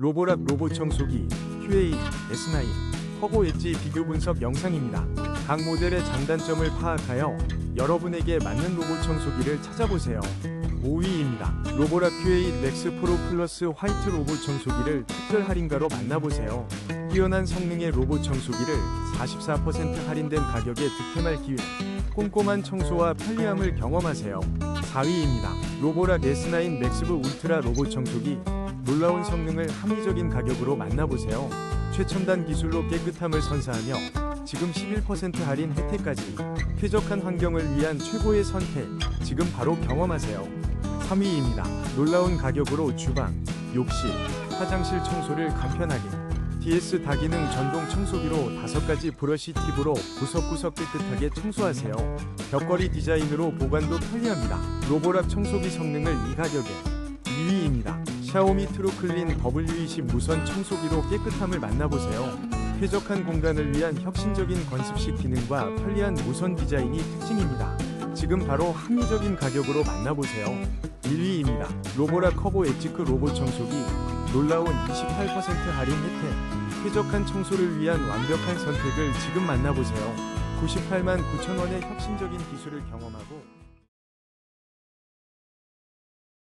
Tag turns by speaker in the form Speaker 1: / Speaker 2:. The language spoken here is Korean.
Speaker 1: 로보락 로봇 청소기 QA S9 터보 엣지 비교 분석 영상입니다. 각 모델의 장단점을 파악하여 여러분에게 맞는 로봇 청소기를 찾아보세요. 5위입니다. 로보락 QA 맥스 프로 플러스 화이트 로봇 청소기를 특별 할인가로 만나보세요. 뛰어난 성능의 로봇 청소기를 44% 할인된 가격에 득템할 기회. 꼼꼼한 청소와 편리함을 경험하세요. 4위입니다. 로보락 S9 맥스브 울트라 로봇 청소기. 놀라운 성능을 합리적인 가격으로 만나보세요. 최첨단 기술로 깨끗함을 선사하며 지금 11% 할인 혜택까지 쾌적한 환경을 위한 최고의 선택. 지금 바로 경험하세요. 3위입니다. 놀라운 가격으로 주방, 욕실, 화장실 청소를 간편하게 DS 다기능 전동 청소기로 5가지 브러쉬 팁으로 구석구석 깨끗하게 청소하세요. 벽걸이 디자인으로 보관도 편리합니다. 로보락 청소기 성능을 이 가격에 2위입니다. 샤오미 트루클린 W20 무선 청소기로 깨끗함을 만나보세요. 쾌적한 공간을 위한 혁신적인 건습식 기능과 편리한 무선 디자인이 특징입니다. 지금 바로 합리적인 가격으로 만나보세요. 1위입니다. 로보라 커보 엣지크 로봇 청소기 놀라운 28% 할인 혜택 쾌적한 청소를 위한 완벽한 선택을 지금 만나보세요. 98만 9천 원의 혁신적인 기술을 경험하고